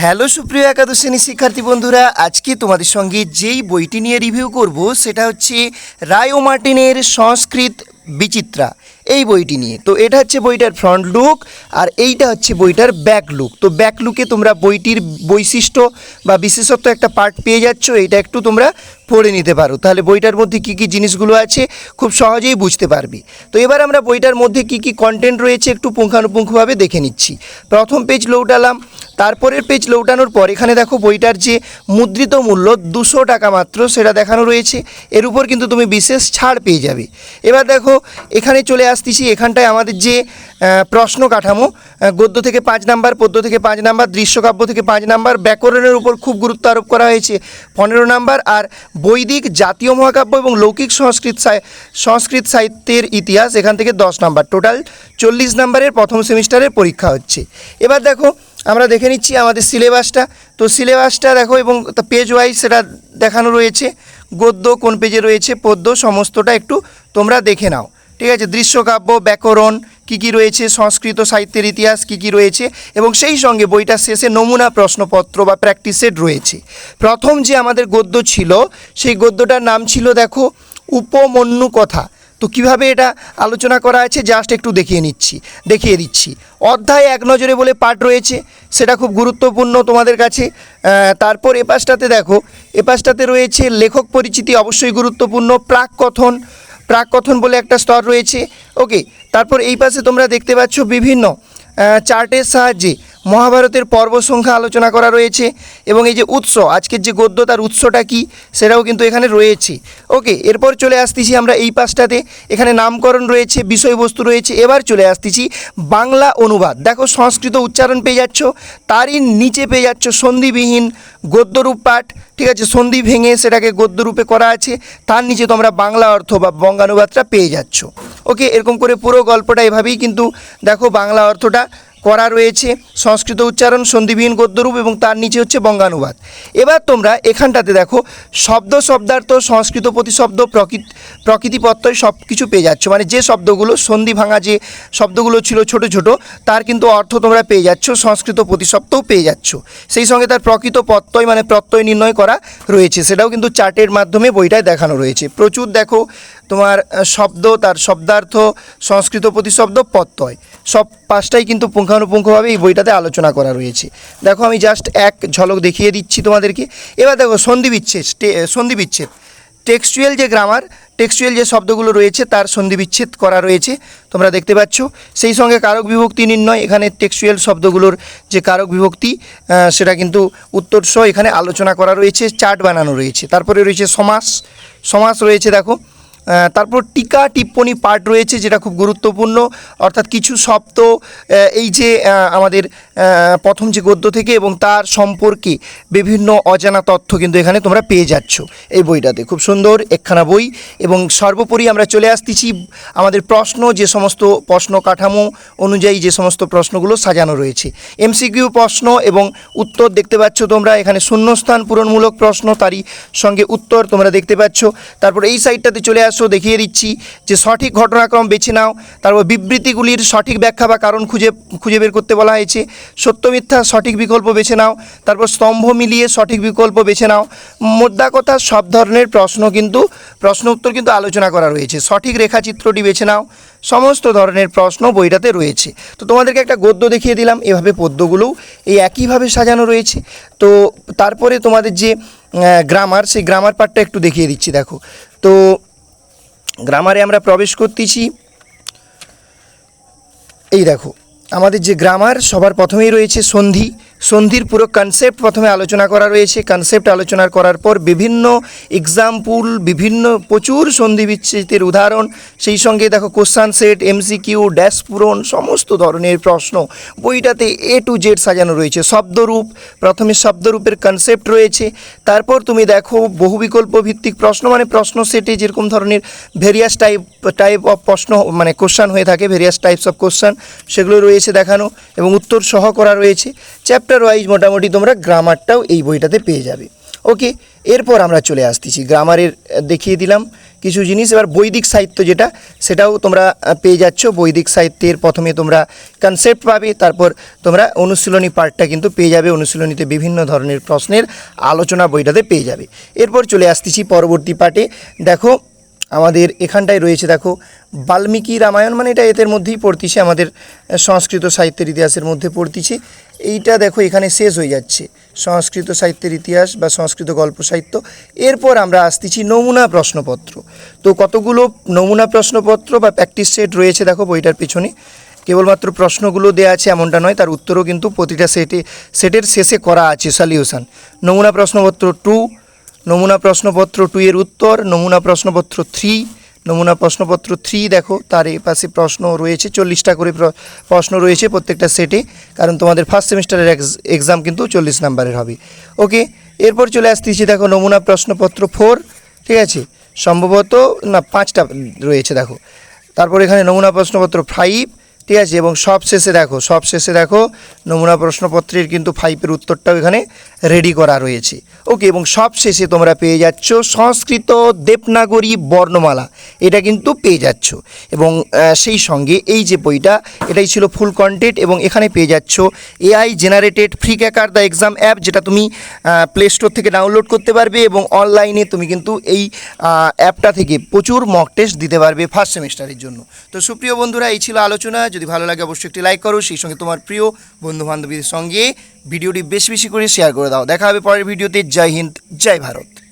Hello সুপ্রিয় একাদশ শ্রেণির শিক্ষার্থী বন্ধুরা, আজকে তোমাদের সঙ্গে যেই বইটি নিয়ে রিভিউ করব, সেটা হচ্ছে রায় ও মার্টিনের সংস্কৃত বিচিত্রা, এই বইটি নিয়ে। তো এটা হচ্ছে বইটার ফ্রন্ট লুক আর এইটা হচ্ছে বইটার ব্যাক লুক তো ব্যাক লুকে তোমরা বইটির বৈশিষ্ট্য বা বিশেষত্ব একটা পার্ট পেয়ে যাচ্ছ এটা একটু তোমরা পড়ে নিতে পারো। তাহলে বইটার মধ্যে কী কী জিনিসগুলো আছে, খুব সহজেই বুঝতে পারবি। তো এবার আমরা বইটার মধ্যে কী কী কন্টেন্ট রয়েছে, একটু পুঙ্খানুপুঙ্খভাবে দেখে নিচ্ছি। প্রথম পেজ লৌটালাম তারপরের পেজ লৌটানোর পর এখানে দেখো বইটার যে মুদ্রিত মূল্য দুশো টাকা মাত্র সেটা দেখানো রয়েছে। এর উপর কিন্তু তুমি বিশেষ ছাড় পেয়ে যাবে। এবার দেখো, এখানে চলে আসতেছি, এখানটায় আমাদের যে প্রশ্ন কাঠামো গদ্য থেকে পাঁচ নাম্বার, পদ্য থেকে পাঁচ নাম্বার, দৃশ্যকাব্য থেকে পাঁচ নাম্বার, ব্যাকরণের উপর খুব গুরুত্ব আরোপ করা হয়েছে। পনেরো নাম্বার, আর বৈদিক, জাতীয় মহাকাব্য এবং লৌকিক সংস্কৃত সংস্কৃত সাহিত্যের ইতিহাস এখান থেকে দশ নাম্বার। টোটাল চল্লিশ নাম্বারের প্রথম সেমিস্টারের পরীক্ষা হচ্ছে। এবার দেখো আমরা দেখে নিচ্ছি আমাদের সিলেবাসটা। তো সিলেবাসটা দেখো এবং পেজ ওয়াইজ সেটা দেখানো রয়েছে। গদ্য কোন পেজে রয়েছে, পদ্য সমস্তটা একটু তোমরা দেখে নাও। ঠিক আছে? দৃশ্যকাব্য, ব্যাকরণ, কী কী রয়েছে? সংস্কৃত সাহিত্যের ইতিহাস কী কী রয়েছে? এবং সেই সঙ্গে বইটার শেষে নমুনা প্রশ্নপত্র বা প্র্যাকটিস সেট রয়েছে। প্রথম যে আমাদের গদ্য ছিল, সেই গদ্যটার নাম ছিল, দেখো উপমন্যু কথা তো কীভাবে এটা আলোচনা করা আছে জাস্ট একটু দেখিয়ে নিচ্ছি, দেখিয়ে দিচ্ছি। অধ্যায় এক নজরে বলে পাঠ রয়েছে, সেটা খুব গুরুত্বপূর্ণ তোমাদের কাছে। তারপর এ পাশটাতে দেখো, এ পাশটাতে রয়েছে লেখক পরিচিতি অবশ্যই গুরুত্বপূর্ণ, প্রাক কথন প্রাক কথন বলে একটা স্তর রয়েছে। ওকে তারপর এই পাশে তোমরা দেখতে পাচ্ছ বিভিন্ন চার্টের সাহায্যে মহাভারতের পর্ব সংখ্যা আলোচনা করা রয়েছে এবং এই যে উৎস, আজকের যে গদ্য তার উৎসটা কি সেটাও কিন্তু এখানে রয়েছে। ওকে, এরপর চলে আসতেছি আমরা এই পাশটাতে এখানে নামকরণ রয়েছে, বিষয়বস্তু রয়েছে, এবার চলে আসতেছি বাংলা অনুবাদ। দেখো, সংস্কৃত উচ্চারণ পেয়ে যাচ্ছ, তারই নিচে পেয়ে যাচ্ছ সন্ধিবিহীন গদ্যরূপ পাঠ। ঠিক আছে, সন্ধি ভেঙে সেটাকে গদ্যরূপে করা আছে, তার নিচে তোমরা বাংলা অর্থ বা বঙ্গানুবাদটা পেয়ে যাচ্ছ। ওকে, এরকম করে পুরো গল্পটা এভাবেই কিন্তু দেখো বাংলা অর্থটা করা রয়েছে। সংস্কৃত উচ্চারণ, সন্ধিবিহীন গদ্যরূপ এবং তার নিচে হচ্ছে বঙ্গানুবাদ। এবার তোমরা এখানটাতে দেখো, শব্দ, শব্দার্থ, সংস্কৃত প্রতিশব্দ, প্রকৃতি প্রকৃতি সব কিছু পেয়ে যাচ্ছ। মানে যে শব্দগুলো, সন্ধি ভাঙা যে শব্দগুলো ছিল ছোট ছোট, তার কিন্তু অর্থ তোমরা পেয়ে যাচ্ছ, সংস্কৃত প্রতিশব্দও পেয়ে যাচ্ছ। সেই সঙ্গে তার প্রকৃত প্রত্যয় মানে প্রত্যয় নির্ণয় করা রয়েছে। সেটাও কিন্তু চার্টের মাধ্যমে বইটায় দেখানো রয়েছে। প্রচুর দেখো তোমার শব্দ, তার শব্দার্থ, সংস্কৃত প্রতিশব্দ, প্রত্যয়। সব পাঁচটাই কিন্তু পুঙ্খানুপুঙ্খভাবে এই বইটাতে আলোচনা করা রয়েছে। দেখো, আমি জাস্ট এক ঝলক দেখিয়ে দিচ্ছি তোমাদেরকে। এবার দেখো সন্ধি বিচ্ছেদ সন্ধি বিচ্ছেদ টেক্সচুয়াল যে গ্রামার টেক্সচুয়াল যে শব্দগুলো রয়েছে, তার সন্ধি বিচ্ছেদ করা রয়েছে। তোমরা দেখতে পাচ্ছ, সেই সঙ্গে কারক বিভক্তি নির্ণয়, এখানে টেক্সচুয়াল শব্দগুলোর যে কারক বিভক্তি সেটা কিন্তু উত্তরসহ এখানে আলোচনা করা রয়েছে, চার্ট বানানো রয়েছে। তারপরে রয়েছে সমাস। সমাস রয়েছে, দেখো তারপর টিকা টিপ্পনী পার্ট রয়েছে যেটা খুব গুরুত্বপূর্ণ। অর্থাৎ কিছু শব্দ এই যে আমাদের প্রথম যে গদ্য থেকে এবং তার সম্পর্কে বিভিন্ন অজানা তথ্য কিন্তু এখানে তোমরা পেয়ে যাচ্ছ এই বইটাতে। খুব সুন্দর একখানা বই এবং সর্বোপরি আমরা চলে আসতেছি আমাদের প্রশ্ন, যে সমস্ত প্রশ্ন কাঠামো অনুযায়ী যে সমস্ত প্রশ্নগুলো সাজানো রয়েছে। এমসিকিউ প্রশ্ন এবং উত্তর দেখতে পাচ্ছ তোমরা, এখানে শূন্যস্থান পূরণমূলক প্রশ্ন, তারই সঙ্গে উত্তর তোমরা দেখতে পাচ্ছ। তারপর এই সাইডটাতে চলে আসো, দেখিয়ে দিচ্ছি যে সঠিক ঘটনাক্রম বেছে নাও, তারপর বিবৃতিগুলির সঠিক ব্যাখ্যা বা কারণ খুঁজে খুঁজে বের করতে বলা হয়েছে। সত্য মিথ্যা সঠিক বিকল্প বেছে নাও, তারপর স্তম্ভ মিলিয়ে সঠিক বিকল্প বেছে নাও। মোদ্দা কথা সব ধরনের প্রশ্ন কিন্তু, প্রশ্ন উত্তর কিন্তু আলোচনা করা রয়েছে। সঠিক রেখাচিত্রটি বেছে নাও, সমস্ত ধরনের প্রশ্ন বইটাতে রয়েছে। তো তোমাদেরকে একটা গদ্য দেখিয়ে দিলাম, এভাবে পদ্যগুলোও এই একইভাবে সাজানো রয়েছে। তো তারপরে তোমাদের যে গ্রামার সেই গ্রামার পার্টটা একটু দেখিয়ে দিচ্ছি, দেখো। তো গ্রামারে আমরা প্রবেশ করতেছি। এই দেখো আমাদের যে গ্রামার সবার প্রথমেই রয়েছে সন্ধি। সন্ধির পুরো কনসেপ্ট প্রথমে আলোচনা করা রয়েছে। কনসেপ্ট আলোচনা করার পর বিভিন্ন এক্সাম্পল বিভিন্ন প্রচুর সন্ধি বিচ্ছেদের উদাহরণ, সেই সঙ্গে দেখো কোশ্চান সেট এমসিকিউ ড্যাশ পূরণ, সমস্ত ধরনের প্রশ্ন। বইটাতে এ টু জেড সাজানো রয়েছে। শব্দরূপ, প্রথমে শব্দরূপের কনসেপ্ট রয়েছে। তারপর তুমি দেখো বহু বিকল্প ভিত্তিক প্রশ্ন মানে প্রশ্ন সেটে যেরকম ধরনের ভেরিয়াস টাইপ টাইপ অফ প্রশ্ন মানে কোশ্চান হয়ে থাকে ভেরিয়াস টাইপস অফ কোশ্চান সেগুলো রয়েছে দেখানো এবং উত্তর সহ করা রয়েছে। চ্যাপ্টার ওয়াইজ মোটামুটি তোমরা গ্রামারটাও এই বইটাতে পেয়ে যাবে। ওকে এরপর আমরা চলে আসতেছি। গ্রামারের দেখিয়ে দিলাম কিছু জিনিস। এবার বৈদিক সাহিত্য যেটা, সেটাও তোমরা পেয়ে যাচ্ছ। বৈদিক সাহিত্যের প্রথমে তোমরা কনসেপ্ট পাবে, তারপর তোমরা অনুশীলনী পার্টটা কিন্তু পেয়ে যাবে। অনুশীলনীতে বিভিন্ন ধরনের প্রশ্নের আলোচনা বইটাতে পেয়ে যাবে। এরপর চলে আসতেছি পরবর্তী পার্টে দেখো আমাদের এখানটায় রয়েছে, দেখো, বাল্মীকি রামায়ণ মানে এটা এদের মধ্যেই পড়তিছে, আমাদের সংস্কৃত সাহিত্যের ইতিহাসের মধ্যে পড়তিছে। এইটা দেখো, এখানে শেষ হয়ে যাচ্ছে, সংস্কৃত সাহিত্যের ইতিহাস বা সংস্কৃত গল্প সাহিত্য। এরপর আমরা আসতেছি নমুনা প্রশ্নপত্র। তো কতগুলো নমুনা প্রশ্নপত্র বা প্র্যাকটিস সেট রয়েছে, দেখো, বইটার পিছনে। কেবলমাত্র প্রশ্নগুলো দেওয়া আছে এমনটা নয়, তার উত্তরও কিন্তু প্রতিটা সেটে সেটের শেষে করা আছে সলিউশন নমুনা প্রশ্নপত্র টু নমুনা প্রশ্নপত্র টু এর উত্তর, নমুনা প্রশ্নপত্র থ্রি নমুনা প্রশ্নপত্র থ্রি দেখো, তার এ পাশে প্রশ্ন রয়েছে, চল্লিশটা করে প্রশ্ন রয়েছে প্রত্যেকটা সেটে কারণ তোমাদের ফার্স্ট সেমিস্টারের এক্সাম কিন্তু চল্লিশ নাম্বারের হবে। ওকে এরপর চলে আসতেছি, দেখো, নমুনা প্রশ্নপত্র ফোর ঠিক আছে? সম্ভবত, না, পাঁচটা রয়েছে, দেখো। তারপর এখানে নমুনা প্রশ্নপত্র ফাইভ ঠিক আছে এবং সব শেষে দেখো সব শেষে দেখো নমুনা প্রশ্নপত্রের কিন্তু ফাইভের উত্তরটাও এখানে রেডি করা রয়েছে। ওকে এবং সব শেষে তোমরা পেয়ে যাচ্ছ সংস্কৃত দেবনাগরী বর্ণমালা। এটা কিন্তু পেয়ে যাচ্ছ। এবং সেই সঙ্গে এই যে বইটা, এটাই ছিল ফুল কন্টেন্ট এবং এখানে পেয়ে যাচ্ছ AI generated free cracker the exam app যেটা তুমি প্লে স্টোর থেকে ডাউনলোড করতে পারবে এবং অনলাইনে তুমি কিন্তু এই অ্যাপটা থেকে প্রচুর মক টেস্ট দিতে পারবে ফার্স্ট সেমিস্টারের জন্য। তো সুপ্রিয় বন্ধুরা, এই ছিল আলোচনা। যদি ভালো লাগে অবশ্যই একটি লাইক করো, সেই সঙ্গে তোমার প্রিয় বন্ধু বান্ধবীর সঙ্গে ভিডিওটি বেশি বেশি করে শেয়ার করে দাও। দেখা হবে পরের ভিডিওতে। জয় হিন্দ, জয় ভারত।